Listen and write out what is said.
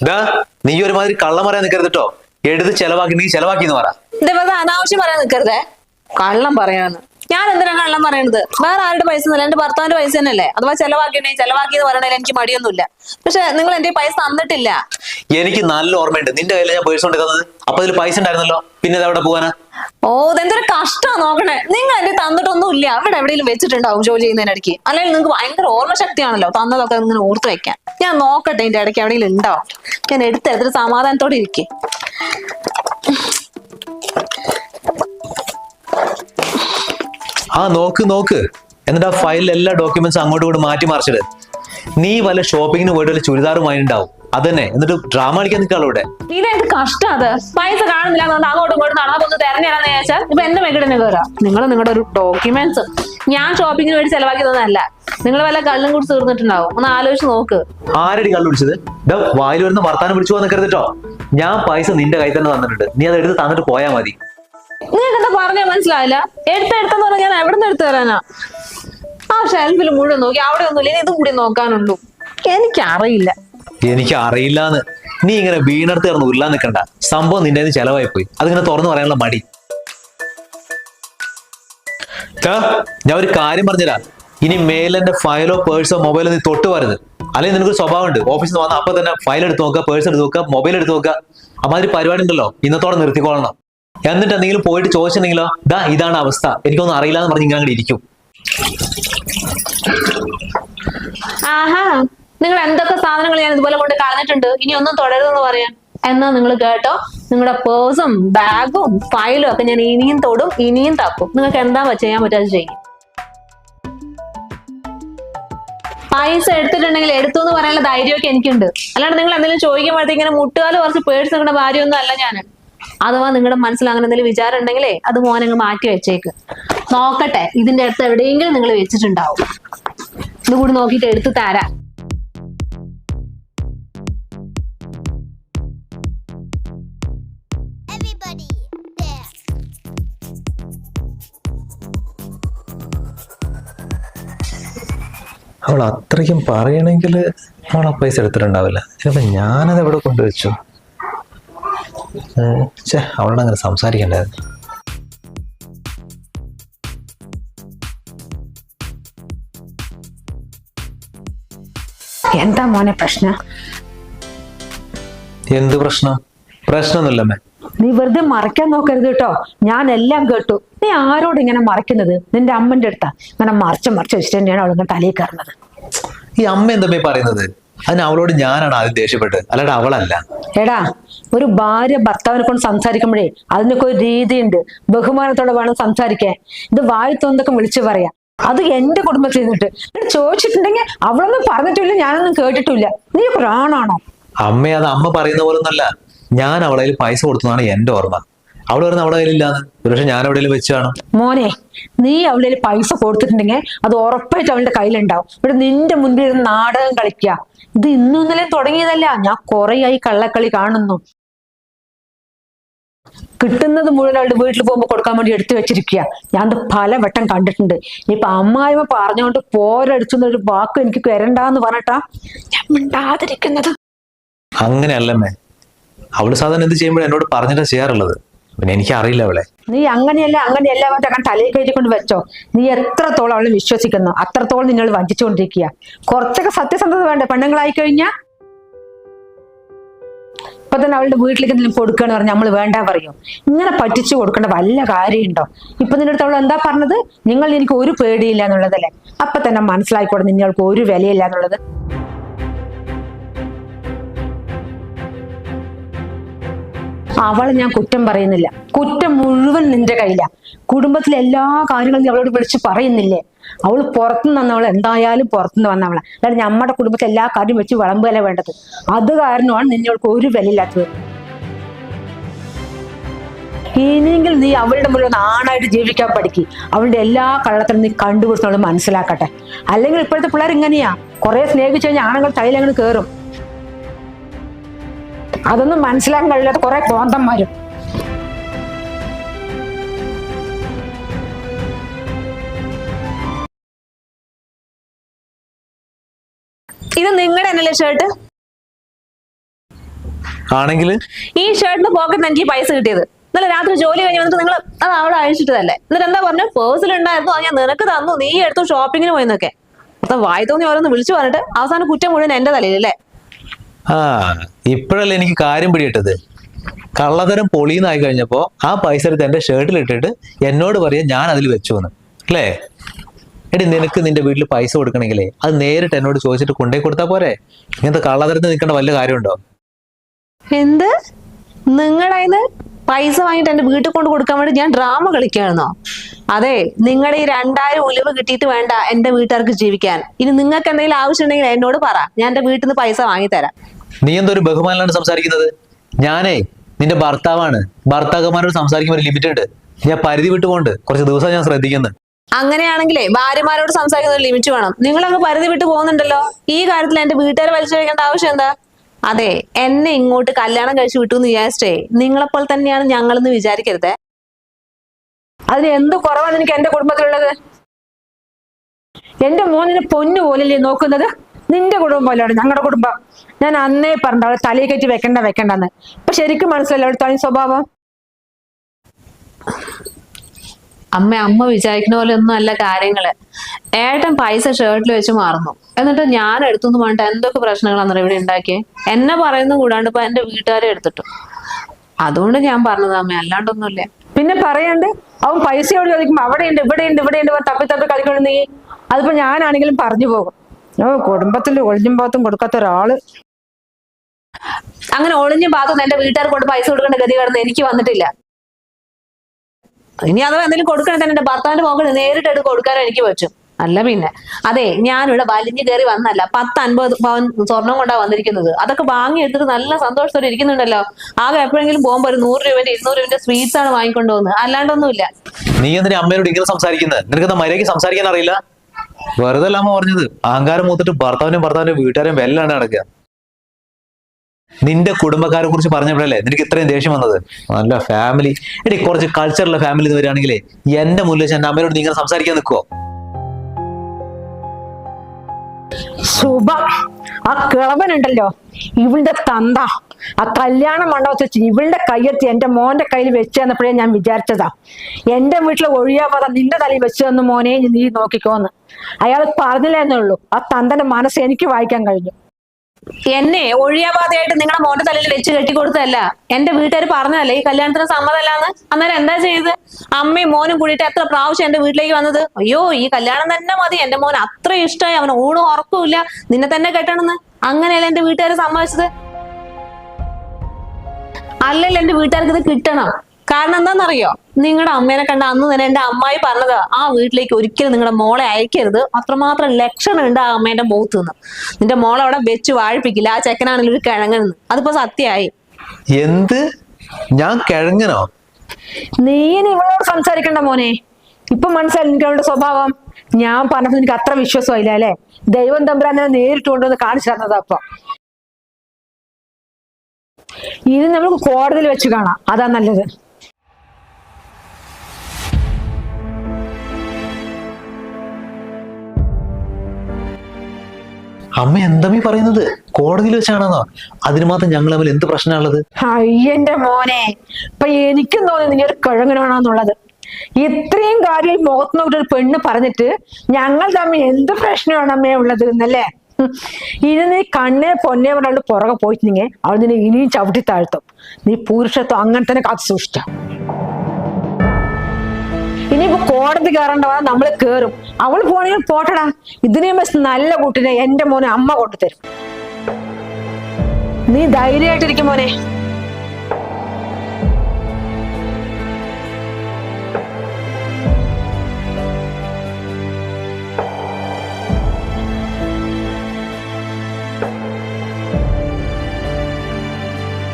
ഇതാ നീ ഒരുമാതിരി കള്ളം പറയാൻ നിൽക്കരുത് കേട്ടോ എടുത്ത് ചെലവാക്കി നീ ചെലവാക്കി എന്ന് പറ അനാവശ്യം പറയാൻ നിൽക്കരുതേ കള്ളം പറയാന്ന്. ഞാൻ എന്തിനാ കള്ളം പറയണത്? വേറെ ആരുടെ പൈസ ഒന്നുമില്ല എന്റെ ഭർത്താവിന്റെ പൈസ തന്നെയല്ലേ? അഥവാ ചെലവാക്കിയെ ചെലവാക്കി എന്ന് പറയണതിൽ എനിക്ക് മടിയൊന്നുമില്ല. പക്ഷെ നിങ്ങൾ എന്റെ പൈസ തന്നിട്ടില്ല. എനിക്ക് നല്ല ഓർമ്മയുണ്ട്. നിന്റെ കയ്യിൽ ഞാൻ പേഴ്സ് കൊണ്ടിരുന്നത് അപ്പൊ അതിൽ പൈസ ഉണ്ടായിരുന്നല്ലോ? പിന്നെ അവിടെ പോവാനാ? ഓ ഇതെന്തൊരു കഷ്ടാ നോക്കണേ. നിങ്ങൾ എന്റെ തന്നിട്ടൊന്നും ഇല്ല അവിടെ എവിടെയും വെച്ചിട്ടുണ്ടാവും ജോലി ചെയ്യുന്നതിനിടയ്ക്ക് അല്ലെങ്കിൽ നിങ്ങൾക്ക് ഭയങ്കര ഓർമ്മ ശക്തിയാണല്ലോ തന്നതൊക്കെ ഇങ്ങനെ ഓർത്ത് വെക്കാൻ. ഞാൻ നോക്കട്ടെ എന്റെ ഇടയ്ക്ക് എവിടെയെങ്കിലും ഉണ്ടാവും ഞാൻ എടുത്തെടുത്തിട്ട് സമാധാനത്തോടെ ഇരിക്കേ. ആ നോക്ക് നോക്ക്. എന്നിട്ട് ആ ഫയലിൽ എല്ലാ ഡോക്യുമെന്റ്സ് അങ്ങോട്ടും ഇങ്ങോട്ട് മാറ്റി മറിച്ചിട്. നീ വല്ല ഷോപ്പിങ്ങിന് പോയിട്ട് വല്ല ചുരിദാറും വാങ്ങിണ്ടാവും അതന്നെ. എന്നിട്ട് ഡ്രാമ കളിക്കാൻ നിൽക്കാളോ ഇവിടെ. ഇതെന്ത് കഷ്ടം അത്. പൈസ കാണുന്നില്ല എന്നുകൊണ്ട് അങ്ങോട്ടും ഇങ്ങോട്ടും ഒന്ന് ചോദിച്ചാൽ ഇപ്പൊ എന്റെ കയറാം നിങ്ങൾ നിങ്ങളുടെ ഒരു ഡോക്യുമെന്റ്സ് ഞാൻ ഷോപ്പിങ്ങിന് വേണ്ടി ചെലവാക്കിയതൊന്നല്ല നിങ്ങൾ വല്ല കള്ളും കൂടി തീർന്നിട്ടുണ്ടാവും. ഒന്ന് ആലോചിച്ച് നോക്ക്. ആരടി കള്ളു ഇതാ വായിൽ വരുന്ന വർത്താനം പിടിച്ചു പോകാൻ നിൽക്കരുത് കേട്ടോ ഞാൻ പൈസ നിന്റെ കയ്യിൽ തന്നെ തന്നിട്ടുണ്ട്. നീ അത് എടുത്ത് തന്നിട്ട് പോയാൽ മതി. നിങ്ങൾക്ക് എന്താ പറഞ്ഞ മനസ്സിലായില്ല? എടുത്തെടുത്തെന്ന് പറഞ്ഞാൽ എവിടെ നിന്ന് എടുത്തു തരാനാ? ആ ഷെൽഫിൽ മുഴുവൻ നോക്കി. അവിടെ ഒന്നുമില്ല. ഇനി ഇതും കൂടി നോക്കാനുള്ളൂ. എനിക്കറിയില്ല. എനിക്ക് അറിയില്ലാന്ന് നീ ഇങ്ങനെ വീണെടുത്ത് കിടന്ന് ഉരുളാൻ നിൽക്കണ്ട. സംഭവം നിന്റെ ചെലവായി പോയി അതിങ്ങനെ തുറന്നു പറയാനുള്ള മടി. ഞാൻ ഒരു കാര്യം പറഞ്ഞുതരാ. ഇനി മേലെന്റെ ഫയലോ പേഴ്സോ മൊബൈലോ നീ തൊട്ട് വരുത് അല്ലെങ്കിൽ നിനക്ക് സ്വഭാവം ഉണ്ട് ഓഫീസിൽ നിന്ന് വന്ന അപ്പൊ തന്നെ ഫയൽ എടുത്ത് നോക്കുക പേഴ്സ് എടുത്ത് നോക്കുക മൊബൈൽ എടുത്ത് നോക്കുക. അമാതിരി പരിപാടി ഉണ്ടല്ലോ. ഇന്നത്തോടെ നിർത്തിക്കൊള്ളണം. എന്നിട്ട് എന്തെങ്കിലും പോയിട്ട് ചോദിച്ചിട്ടുണ്ടെങ്കിലോ ദാ ഇതാണ് അവസ്ഥ. എനിക്കൊന്നും അറിയില്ല എന്ന് പറഞ്ഞ് ഇങ്ങനെ ഇരിക്കും. ആഹാ നിങ്ങൾ എന്തൊക്കെ സാധനങ്ങൾ ഞാൻ ഇതുപോലെ കൊണ്ട് കളഞ്ഞിട്ടുണ്ട്? ഇനി ഒന്നും തുടരുതെന്ന് പറയാം. എന്നാ നിങ്ങൾ കേട്ടോ നിങ്ങളുടെ പേഴ്സും ബാഗും ഫയലും ഒക്കെ ഞാൻ ഇനിയും തൊടും ഇനിയും തപ്പും. നിങ്ങൾക്ക് എന്താ ചെയ്യാൻ പറ്റാതെ ചെയ്യും. പൈസ എടുത്തിട്ടുണ്ടെങ്കിൽ എടുത്തു എന്ന് പറയാനുള്ള ധൈര്യമൊക്കെ എനിക്കുണ്ട്. അല്ലാണ്ട് നിങ്ങൾ എന്തെങ്കിലും ചോദിക്കുമ്പോഴത്തേക്ക് ഇങ്ങനെ കുറച്ച് പേഴ്സ് നിങ്ങളുടെ ഭാര്യ ഒന്നും അല്ല ഞാൻ അഥവാ നിങ്ങളുടെ മനസ്സിൽ അങ്ങനെ എന്തെങ്കിലും വിചാരം ഉണ്ടെങ്കിലേ അത് മോനങ്ങ് മാറ്റി വെച്ചേക്ക്. നോക്കട്ടെ ഇതിന്റെ അടുത്ത് എവിടെയെങ്കിലും നിങ്ങൾ വെച്ചിട്ടുണ്ടാവും. ഇത് കൂടി നോക്കിയിട്ട് എടുത്തു തരാം. അവൾ അത്രയ്ക്കും പറയണമെങ്കിൽ അവൾ ആ പൈസ എടുത്തിട്ടുണ്ടാവില്ല. ചിലപ്പോൾ ഞാനത് എവിടെ കൊണ്ടുവച്ചു? അവളോട് അങ്ങനെ സംസാരിക്കണ്ടായിരുന്നു. എന്താ മോനെ പ്രശ്ന? എന്ത് പ്രശ്ന? പ്രശ്നമൊന്നുമില്ലമ്മേ നീ വെറുതെ മറയ്ക്കാൻ നോക്കരുത് കേട്ടോ. ഞാൻ എല്ലാം കേട്ടു. നീ ആരോട് ഇങ്ങനെ മറയ്ക്കുന്നത്? നിന്റെ അമ്മന്റെ അടുത്താ. ഇങ്ങനെ മറച്ച് മറച്ച് വെച്ചിട്ട് തന്നെയാണ് അവളിങ്ങനെ തലയിൽ കയറുന്നത്. ഈ അമ്മ എന്തമ്മേ പറയുന്നത്? അതിന് അവളോട് ഞാനാണ് ആദ്യം ദേഷ്യപ്പെട്ടത്. അല്ലാണ്ട് അവളല്ല. എടാ ഒരു ഭാര്യ ഭർത്താവിനെ കൊണ്ട് സംസാരിക്കുമ്പോഴേ അതിനൊക്കെ ഒരു രീതിയുണ്ട്. ബഹുമാനത്തോടെ വേണം സംസാരിക്കാൻ. ഇത് വായി തോന്നൊക്കെ വിളിച്ചു പറയാം. അത് എന്റെ കുടുംബത്തിൽ നിന്നിട്ട്. എന്നിട്ട് ചോദിച്ചിട്ടുണ്ടെങ്കിൽ അവളൊന്നും പറഞ്ഞിട്ടില്ല ഞാനൊന്നും കേട്ടിട്ടില്ല. നീ ഒരു ആണാണോ? അമ്മ അത് അമ്മ പറയുന്ന പോലെ ഒന്നല്ല ഞാൻ അവളെ പൈസ കൊടുത്തതാണ് എന്റെ ഓർമ്മ. അവൾ പറഞ്ഞ അവിടെ കയ്യിലില്ലാന്ന് ഒരുപക്ഷെ ഞാൻ എവിടെയെങ്കിലും വെച്ചാണ് മോനെ നീ അവളിൽ പൈസ കൊടുത്തിട്ടുണ്ടെങ്കിൽ അത് ഉറപ്പായിട്ട് അവളുടെ കയ്യിലുണ്ടാവും. ഇവിടെ നിന്റെ മുൻപിൽ ഇരുന്ന് നാടകം കളിക്കുക. ഇത് ഇന്നും ഇന്നലെ തുടങ്ങിയതല്ല. ഞാൻ കുറേയായി കള്ളക്കളി കാണുന്നു. കിട്ടുന്നത് മുഴുവൻ അവളുടെ വീട്ടിൽ പോകുമ്പോൾ കൊടുക്കാൻ വേണ്ടി എടുത്തു വെച്ചിരിക്കുക. ഞാൻ അത് പലവട്ടം കണ്ടിട്ടുണ്ട്. ഇനിയിപ്പൊ അമ്മായിമ പറഞ്ഞുകൊണ്ട് ഒരു വാക്ക് എനിക്ക് വരണ്ടാന്ന് പറഞ്ഞിട്ടാ ഞാൻ മിണ്ടാതിരിക്കുന്നത്. അങ്ങനെയല്ലമ്മേ. അവൾ സാധാരണ എന്ത് ചെയ്യുമ്പോഴും എന്നോട് പറഞ്ഞിട്ടാ ചെയ്യാറുള്ളത്? പിന്നെ എനിക്ക് അറിയില്ല അവളെ. നീ അങ്ങനെയല്ല അങ്ങനെയല്ല മറ്റേ തലയിൽ കയറ്റിക്കൊണ്ട് വെച്ചോ. നീ എത്രത്തോളം അവളെ വിശ്വസിക്കുന്നു അത്രത്തോളം നിങ്ങൾ വഞ്ചിച്ചുകൊണ്ടിരിക്കുക. കുറച്ചൊക്കെ സത്യസന്ധത വേണ്ടേ? പെണ്ണുങ്ങളായി കഴിഞ്ഞാ? ഇപ്പൊ തന്നെ അവളുടെ വീട്ടിലേക്ക് എന്തെങ്കിലും കൊടുക്കുകയെന്ന് പറഞ്ഞാൽ നമ്മൾ വേണ്ട പറയും. ഇങ്ങനെ പറ്റിച്ചു കൊടുക്കേണ്ട വല്ല കാര്യമുണ്ടോ? ഇപ്പൊ നിന്റെ അടുത്ത് അവൾ എന്താ പറഞ്ഞത്? നിങ്ങൾ എനിക്ക് ഒരു പേടിയില്ല എന്നുള്ളതല്ലേ? അപ്പൊ തന്നെ മനസ്സിലായിക്കോട്ടെ നിങ്ങൾക്ക് ഒരു വിലയില്ല എന്നുള്ളത്. അവളെ ഞാൻ കുറ്റം പറയുന്നില്ല. കുറ്റം മുഴുവൻ നിന്റെ കയ്യിലാ. കുടുംബത്തിലെ എല്ലാ കാര്യങ്ങളും നീ അവളോട് വിളിച്ച് പറയുന്നില്ലേ? അവൾ പുറത്തുനിന്ന് വന്നവൾ എന്തായാലും പുറത്തുനിന്ന് വന്നവളെ. അല്ലാതെ നമ്മുടെ കുടുംബത്തിലെ എല്ലാ കാര്യം വെച്ച് വിളമ്പുകയല്ല വേണ്ടത്. അത് കാരണമാണ് നിന്നോൾക്ക് ഒരു വിലയില്ലാത്തത്. ഇനിയെങ്കിൽ നീ അവളുടെ മുഴുവൻ ആണായിട്ട് ജീവിക്കാൻ പഠിക്കും. അവളുടെ എല്ലാ കള്ളത്തിനും നീ കണ്ടുപിടിച്ച് മനസ്സിലാക്കട്ടെ. അല്ലെങ്കിൽ ഇപ്പോഴത്തെ പിള്ളേർ ഇങ്ങനെയാ. കുറെ സ്നേഹിച്ചു കഴിഞ്ഞാൽ ആണുങ്ങൾ തൈലങ്ങൾ കയറും അതൊന്നും മനസ്സിലാക്കാൻ കഴിയാത്ത കുറെ കോന്തന്മാരും ഇത് നിങ്ങളുടെ എന്നല്ലേ ഷർട്ട് ആണെങ്കിൽ ഈ ഷർട്ടിന് പോക്കറ്റ് എനിക്ക് പൈസ കിട്ടിയത്. ഇന്നലെ രാത്രി ജോലി കഴിഞ്ഞ് വന്നിട്ട് നിങ്ങൾ അത് അവിടെ അയച്ചിട്ടതല്ലേ? എന്നിട്ട് എന്താ പറഞ്ഞു? പേഴ്സിൽ ഉണ്ടായിരുന്നു. അത് ഞാൻ നിനക്ക് തന്നു. നീ എടുത്തു ഷോപ്പിങ്ങിന് പോയെന്നൊക്കെ. അപ്പൊ വായി തോന്നി ഓരോന്ന് വിളിച്ചു പറഞ്ഞിട്ട് അവസാനം കുറ്റം മുഴുവൻ എന്റെ തലയിലല്ലേ? ആ. ഇപ്പോഴല്ലേ എനിക്ക് കാര്യം പിടിയിട്ടത് കള്ളതരം പൊളിയെന്നായി കഴിഞ്ഞപ്പോ ആ പൈസ എടുത്ത് എന്റെ ഷർട്ടിൽ ഇട്ടിട്ട് എന്നോട് പറയാൻ ഞാൻ അതിൽ വെച്ചു എന്ന് അല്ലേ? എടി നിനക്ക് നിന്റെ വീട്ടിൽ പൈസ കൊടുക്കണമെങ്കിലേ അത് നേരിട്ട് എന്നോട് ചോദിച്ചിട്ട് കൊണ്ടേ കൊടുത്താ പോരെ? ഇങ്ങനത്തെ കള്ളതരത്തിൽ നിൽക്കേണ്ട വല്ല കാര്യമുണ്ടോ? എന്ത്? നിങ്ങളതിന് പൈസ വാങ്ങിട്ട് എന്റെ വീട്ടിൽ കൊണ്ട് കൊടുക്കാൻ വേണ്ടി ഞാൻ ഡ്രാമ കളിക്കുകയാണെന്നോ? അതെ നിങ്ങളുടെ ഈ രണ്ടായിരം ഉലിവ് കിട്ടിയിട്ട് വേണ്ട എന്റെ വീട്ടുകാർക്ക് ജീവിക്കാൻ. ഇനി നിങ്ങൾക്ക് എന്തെങ്കിലും ആവശ്യമുണ്ടെങ്കിൽ എന്നോട് പറ. ഞാൻ എന്റെ വീട്ടിൽ നിന്ന് പൈസ വാങ്ങിത്തരാം. നീ എന്തൊരു ബഹുമാനാണ് സംസാരിക്കുന്നത്? ഞാനേ നിന്റെ ഭർത്താവാണ്. ഭർത്താക്കന്മാരോട് സംസാരിക്കുമ്പോൾ ഒരു ലിമിറ്റ് ഉണ്ട് ഞാൻ പരിധി വിട്ടുകൊണ്ട് കുറച്ച് ദിവസം ഞാൻ ശ്രദ്ധിക്കുന്നു. അങ്ങനെയാണെങ്കിലേ ഭാര്യമാരോട് സംസാരിക്കുന്ന ഒരു ലിമിറ്റ് വേണം. നിങ്ങൾ അങ്ങ് പരിധി വിട്ട് പോകുന്നുണ്ടല്ലോ. ഈ കാര്യത്തിൽ എന്റെ വീട്ടുകാരെ വലിച്ചു കഴിക്കേണ്ട ആവശ്യം എന്താ? അതെ എന്നെ ഇങ്ങോട്ട് കല്യാണം കഴിച്ചു വിട്ടു എന്ന് വിചാരിച്ചേ നിങ്ങളെപ്പോൾ തന്നെയാണ് ഞങ്ങളെന്ന് വിചാരിക്കരുതേ. അതിന് എന്ത് കുറവാണ് എനിക്ക് എന്റെ കുടുംബത്തിലുള്ളത്? എന്റെ മോനെ പൊന്നു പോലല്ലേ നോക്കുന്നത്? നിന്റെ കുടുംബം പോലെയാണ് ഞങ്ങളുടെ കുടുംബം. ഞാൻ അന്നേ പറഞ്ഞ അവളെ തലയിൽ കയറ്റി വെക്കണ്ട വെക്കണ്ടെന്ന്. ഇപ്പൊ ശരിക്കും മനസ്സിലല്ലോ അവളുടെ തനി സ്വഭാവം? അമ്മ അമ്മ വിചാരിക്കുന്ന പോലെ ഒന്നും അല്ല കാര്യങ്ങൾ. ഏട്ടൻ പൈസ ഷർട്ടിൽ വെച്ച് മാറുന്നു. എന്നിട്ട് ഞാൻ എടുത്തുനിന്ന് പറഞ്ഞിട്ട് എന്തൊക്കെ പ്രശ്നങ്ങളാണെന്ന് ഇവിടെ ഉണ്ടാക്കിയേ? എന്നെ പറയുന്ന കൂടാണ്ട് ഇപ്പൊ എന്റെ വീട്ടുകാരെ എടുത്തിട്ടു. അതുകൊണ്ട് ഞാൻ പറഞ്ഞത് അമ്മ അല്ലാണ്ടൊന്നുമില്ല. പിന്നെ പറയണ്ട് അവൻ പൈസയോട് ചോദിക്കുമ്പോ അവിടെയുണ്ട് ഇവിടെയുണ്ട് ഇവിടെയുണ്ട് തപ്പി തപ്പി കളിക്കൊണ്ട് നീ. അതിപ്പോ ഞാനാണെങ്കിലും പറഞ്ഞു പോകും. ഓ കുടുംബത്തിൽ ഒളിഞ്ഞും പാത്തും കൊടുക്കാത്ത ഒരാൾ. അങ്ങനെ ഒളിഞ്ഞും പാത്തും എന്റെ വീട്ടുകാർക്ക് കൊണ്ട് പൈസ കൊടുക്കേണ്ട ഗതി കടന്ന് എനിക്ക് വന്നിട്ടില്ല. ഇനി അഥവാ എന്തെങ്കിലും കൊടുക്കണേ തന്നെ എന്റെ ഭർത്താവിന്റെ മോകൾ നേരിട്ട് എടുത്ത് കൊടുക്കാനും എനിക്ക് പറ്റും. അല്ല പിന്നെ. അതെ ഞാനിവിടെ വലിഞ്ഞു കയറി വന്നല്ല പത്ത് അൻപത് പവൻ സ്വർണം കൊണ്ടാ വന്നിരിക്കുന്നത്. അതൊക്കെ വാങ്ങി എടുത്തിട്ട് നല്ല സന്തോഷത്തോടെ ഇരിക്കുന്നുണ്ടല്ലോ. ആകെ എപ്പോഴെങ്കിലും പോകുമ്പോ ഒരു നൂറ് രൂപന്റെ ഇരുന്നൂറ് രൂപന്റെ സ്വീറ്റ്സ് ആണ് വാങ്ങിക്കൊണ്ടുപോകുന്നത്. അല്ലാണ്ടൊന്നുമില്ല. നീ എന്തിനാ അമ്മയോട് ഇങ്ങനെ സംസാരിക്കുന്നത് നിനക്ക് മര്യാദയ്ക്ക് സംസാരിക്കാൻ അറിയില്ല? വെറുതെ അല്ല അമ്മ പറഞ്ഞത്. അഹങ്കാരം മൂത്തിട്ട് ഭർത്താവിനും ഭർത്താവിന്റെ വീട്ടുകാരും വെല്ലാണ് നടക്കുക. നിന്റെ കുടുംബക്കാരെ കുറിച്ച് പറഞ്ഞപ്പോഴല്ലേ നിനക്ക് ഇത്രയും ദേഷ്യം വന്നത്? നല്ല ഫാമിലി എടി കുറച്ച് കൾച്ചറുള്ള ഫാമിലി വരികയാണെങ്കിലേ എന്റെ മുന്നിൽ വെച്ച് എന്റെ അമ്മയോട് നീ ഇങ്ങനെ സംസാരിക്കാൻ നിൽക്കുവോ ആ കിളവനുണ്ടല്ലോ. ഇവളുടെ തന്ത. ആ കല്യാണ മണ്ഡപത്തിൽ വെച്ച് ഇവളുടെ കയ്യെത്തി എന്റെ മോന്റെ കയ്യിൽ വെച്ച് തന്നപ്പോഴേ ഞാൻ വിചാരിച്ചതാ. എന്റെ വീട്ടിൽ ഒഴിയാവാതെ നിന്റെ തലയിൽ വെച്ച് തന്നു മോനെ നീ നോക്കിക്കോന്ന്. അയാൾ പറഞ്ഞില്ലെന്നേ ഉള്ളൂ. ആ തന്തന്റെ മനസ്സ് എനിക്ക് വായിക്കാൻ കഴിഞ്ഞു. എന്നെ ഒഴിയാപാതയായിട്ട് നിങ്ങളുടെ മോന്റെ തലയിൽ വെച്ച് കെട്ടി കൊടുത്തതല്ല. എന്റെ വീട്ടുകാർ പറഞ്ഞതല്ലേ ഈ കല്യാണത്തിന് സമ്മതമല്ലാന്ന്? അന്നേരം എന്താ ചെയ്ത് അമ്മയും മോനും കൂടിയിട്ട് എത്ര പ്രാവശ്യം എന്റെ വീട്ടിലേക്ക് വന്നത്? അയ്യോ ഈ കല്യാണം തന്നെ മതി. എന്റെ മോൻ അത്ര ഇഷ്ടമായി അവന് ഊണും ഉറക്കമില്ല നിന്നെ തന്നെ കെട്ടണമെന്ന്. അങ്ങനെയല്ല എന്റെ വീട്ടുകാർ സമ്മതിച്ചത്? അല്ലല്ലോ എന്റെ വീട്ടുകാർക്ക് ഇത് കിട്ടണം. കാരണം എന്താണെന്നറിയോ? നിങ്ങളുടെ അമ്മേനെ കണ്ട അന്ന് തന്നെ എന്റെ അമ്മായി പറഞ്ഞത് ആ വീട്ടിലേക്ക് ഒരിക്കലും നിങ്ങളുടെ മോളെ അയക്കരുത്. അത്രമാത്രം ലക്ഷണം ഉണ്ട് ആ അമ്മേന്റെ മുഖത്ത് നിന്ന് നിന്റെ മോളെ അവിടെ വെച്ച് വാഴിപ്പിക്കില്ല. ആ ചെക്കനാണെങ്കിൽ ഒരു കിഴങ്ങനെന്ന്. അതിപ്പോ സത്യായി എന്ത്? ഞാൻ കിഴങ്ങനോ? നീ ഇവളോട് സംസാരിക്കണ്ട മോനെ. ഇപ്പൊ മനസ്സിലായി എനിക്ക് അവളുടെ സ്വഭാവം. ഞാൻ പറഞ്ഞത് എനിക്ക് അത്ര വിശ്വാസമായില്ല അല്ലെ? ദൈവം തമ്പുരാനെ നേരിട്ട് കൊണ്ടുവന്ന് കാണിച്ചു തന്നതാ അപ്പൊ ഇത് നമുക്ക് കോടതിയിൽ വെച്ച് കാണാം. അതാ നല്ലത്. അമ്മ എന്താ ഈ പറയുന്നത്? കോടതിയിൽ വെച്ചാണെന്നോ? അതിന് മാത്രം ഞങ്ങൾ തമ്മിൽ എന്ത് പ്രശ്നമുള്ളത് അയ്യന്റെ മോനെ ഇപ്പൊ എനിക്കും തോന്നി നീ ഒരു കിഴങ്ങനാണെന്നുള്ളത്. ഇത്രയും കാര്യം മുഖത്ത് നോക്കിട്ട് ഒരു പെണ്ണ് പറഞ്ഞിട്ട് ഞങ്ങൾ തമ്മിൽ എന്ത് പ്രശ്നമാണ് അമ്മേ ഉള്ളത് എന്നല്ലേ? ഇനി നീ കണ്ണേ പൊന്നേ പറഞ്ഞു പുറകെ പോയിട്ടുണ്ടെങ്കിൽ അവൾ നിന്നെ ഇനിയും ചവിട്ടി താഴ്ത്തും. നീ പുരുഷത്വം അങ്ങനെ തന്നെ കാത്തു സൂക്ഷിച്ച. ഇനിയിപ്പോ കോടതി കയറേണ്ട വന്നാൽ നമ്മൾ കേറും. അവൾ പോണെങ്കിൽ പോട്ടടാ. ഇതിനെയും വെച്ച് നല്ല കുട്ടിനെ എന്റെ മോനെ അമ്മ കൊണ്ടുതരും. നീ ധൈര്യമായിട്ടിരിക്കും മോനെ.